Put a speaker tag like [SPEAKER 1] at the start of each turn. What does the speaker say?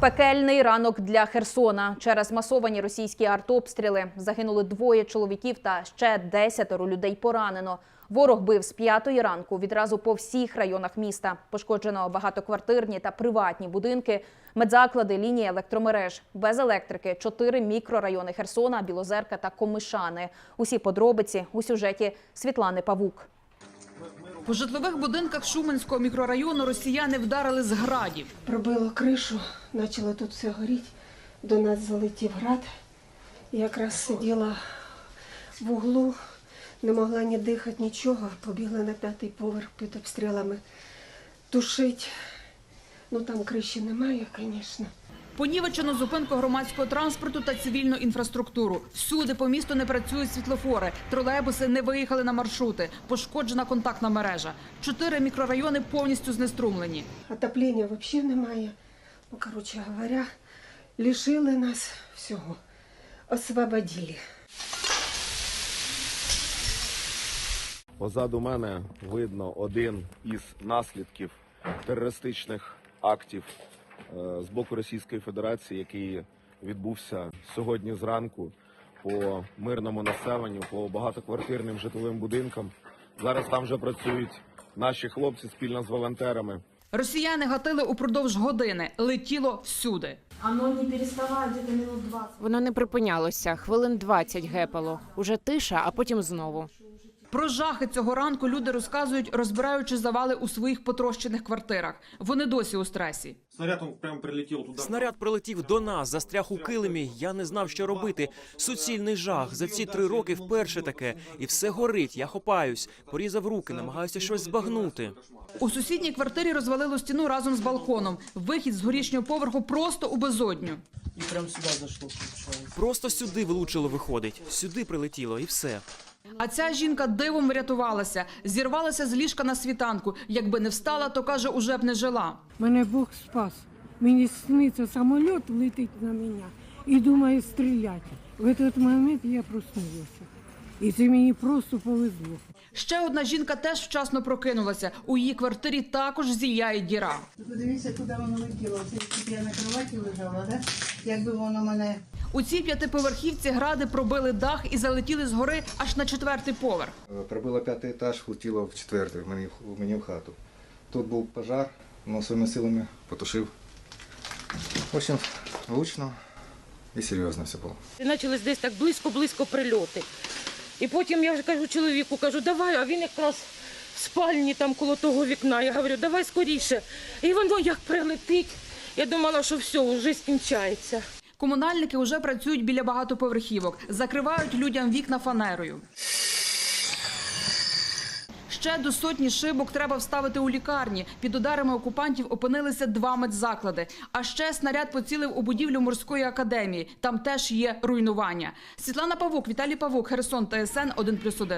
[SPEAKER 1] Пекельний ранок для Херсона. Через масовані російські артобстріли загинули двоє чоловіків та ще десятеро людей поранено. Ворог бив з п'ятої ранку відразу по всіх районах міста. Пошкоджено багатоквартирні та приватні будинки, медзаклади, лінії електромереж. Без електрики чотири мікрорайони Херсона, Білозерка та Комишани. Усі подробиці у сюжеті Світлани Павук.
[SPEAKER 2] По житлових будинках Шуменського мікрорайону росіяни вдарили з градів.
[SPEAKER 3] Пробило кришу, почало тут все горіти. До нас залетів град. Якраз сиділа в углу, не могла ні дихати, нічого. Побігла на п'ятий поверх під обстрілами тушить. Ну там криші немає, звісно.
[SPEAKER 2] Понівечено зупинку громадського транспорту та цивільну інфраструктуру. Всюди по місту не працюють світлофори. Тролейбуси не виїхали на маршрути. Пошкоджена контактна мережа. Чотири мікрорайони повністю знеструмлені.
[SPEAKER 3] Отоплення взагалі немає. Ну, коротше говоря, лишили нас всього. Освободили.
[SPEAKER 4] Позаду мене видно один із наслідків терористичних актів з боку Російської Федерації, який відбувся сьогодні зранку по мирному населенню, по багатоквартирним житловим будинкам. Зараз там вже працюють наші хлопці спільно з волонтерами.
[SPEAKER 2] Росіяни гатили упродовж години. Летіло всюди.
[SPEAKER 5] Воно не припинялося. Хвилин 20 гепало. Уже тиша, а потім знову.
[SPEAKER 2] Про жахи цього ранку люди розказують, розбираючи завали у своїх потрощених квартирах. Вони досі у стресі.
[SPEAKER 6] Снаряд прямо прилетел туда.
[SPEAKER 7] Снаряд прилетів до нас, застряг у килимі. Я не знав, що робити. Суцільний жах. За ці три роки вперше таке. І все горить. Я хопаюсь, порізав руки, намагаюся щось збагнути.
[SPEAKER 2] У сусідній квартирі розвалило стіну разом з балконом. Вихід з горішнього поверху просто у безодню.
[SPEAKER 7] Просто сюди влучило, виходить. Сюди прилетіло, і все.
[SPEAKER 2] А ця жінка дивом врятувалася, зірвалася з ліжка на світанку. Якби не встала, то каже, уже б не жила.
[SPEAKER 8] Мене Бог спас. Мені сниться самоліт летить на мене і думає стріляти. В цей момент я проснулася. І це мені просто повезло.
[SPEAKER 2] Ще одна жінка теж вчасно прокинулася. У її квартирі також зіяє діра.
[SPEAKER 9] Подивіться, куди воно летіло. Це я на кроваті лежала, да? якби воно мене
[SPEAKER 2] У цій п'ятиповерхівці гради пробили дах і залетіли з гори аж на четвертий поверх.
[SPEAKER 10] Пробило п'ятий етаж, влетіло в четвертий, в мені, в мені в хату. Тут був пожар, але своїми силами потушив. В общем, гучно і серйозно все було.
[SPEAKER 11] І почались десь так близько-близько прильоти. І потім я вже кажу чоловіку, кажу, давай, а він якраз в спальні там коло того вікна. Я говорю, давай скоріше. І воно як прилетить. Я думала, що все, вже скінчається.
[SPEAKER 2] Комунальники вже працюють біля багатоповерхівок, закривають людям вікна фанерою. Ще до сотні шибок треба вставити у лікарні. Під ударами окупантів опинилися два медзаклади. А ще снаряд поцілив у будівлю морської академії. Там теж є руйнування. Світлана Павук, Віталій Павук, Херсон, ТСН 1+,1.